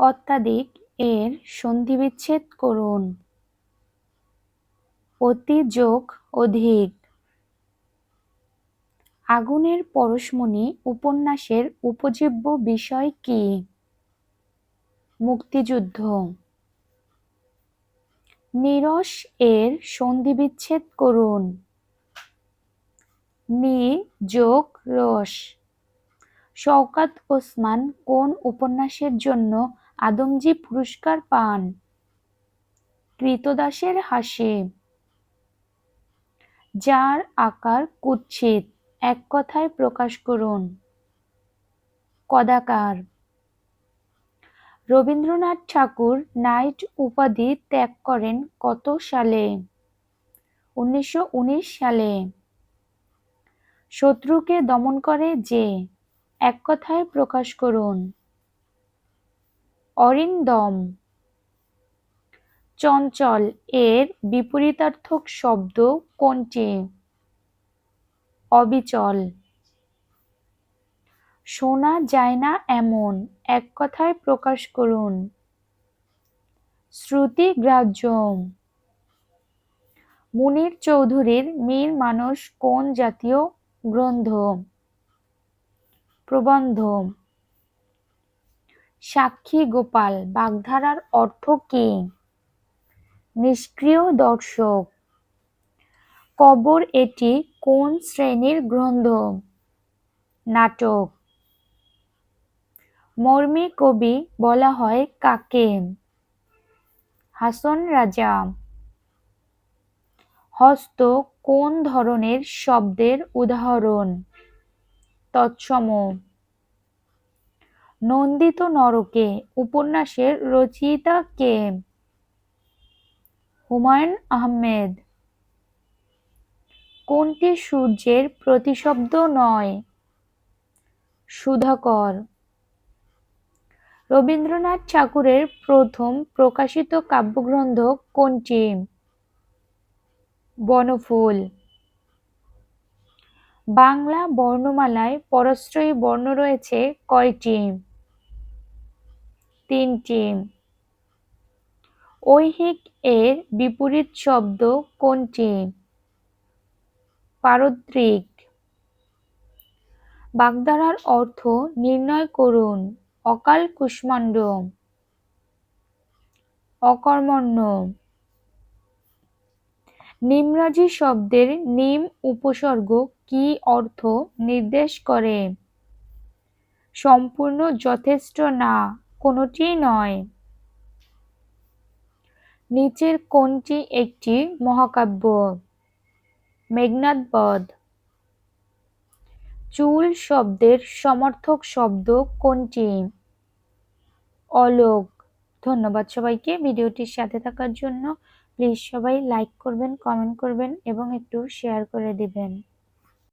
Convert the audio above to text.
অত্যাধিক এর সন্ধিবিচ্ছেদ করুন। অতি যোগ অধিক। আগুনের পরশমণি উপন্যাসের উপজীব্য বিষয় কি? মুক্তিযুদ্ধ। নিরস এর সন্ধিবিচ্ছেদ করুন। নি যোগ রস। শওকাত ওসমান কোন উপন্যাসের জন্য আদমজি পুরস্কার পান। কৃতদাসের হাসে। যার আকার কুৎসিত, এক কথায় প্রকাশ করুন। কদাকার। রবীন্দ্রনাথ ঠাকুর নাইট উপাধি ত্যাগ করেন কত সালে? উনিশশো উনিশ সালে। শত্রুকে দমন করে যে, এক কথায় প্রকাশ করুন। অরিন্দম। চঞ্চল এর বিপরীতার্থক শব্দ কোনটি? অবিচল। শোনা যায় না এমন, এক কথায় প্রকাশ করুন। শ্রুতিগ্রাহ্য মুনির চৌধুরীর মীর মানুষ কোন জাতীয় গ্রন্থ? প্রবন্ধ সাক্ষী গোপাল, বাগধারার অর্থ কি? নিষ্ক্রিয় দর্শক, কবর এটি কোন শ্রেণির গ্রন্থ? নাটক, মর্মী কবি বলা হয় কাকে? হাসন রাজা, হস্ত কোন ধরনের শব্দের উদাহরণ? তৎসম নন্দিত নরকে, উপন্যাসের রচয়িতা কে? হুমায়ুন আহমেদ। কোনটি সূর্যের প্রতিশব্দ নয়? সুধাকর। রবীন্দ্রনাথ ঠাকুরের প্রথম প্রকাশিত কাব্যগ্রন্থ কোনটি? বনফুল। বাংলা বর্ণমালায় পরশ্রয়ী বর্ণ রয়েছে কয়টি? তিনটি ঐহিক এর বিপরীত শব্দ কোনটি পারদ্রিক বাগধারার অর্থ নির্ণয় করুন, অকাল কুষ্মাণ্ড অকর্মণ্য। নিমরাজি শব্দের নিম উপসর্গ কি অর্থ নির্দেশ করে? সম্পূর্ণ যথেষ্ট না। কোনটি নয়। নিচের কোনটি একটি মহাকাব্য? মেঘনাদ বধ। চুল শব্দের সমর্থক শব্দ কোনটি? অলোক। ধন্যবাদ সবাইকে ভিডিওটির সাথে থাকার জন্য। প্লিজ সবাই লাইক করবেন, কমেন্ট করবেন এবং একটু শেয়ার করে দিবেন।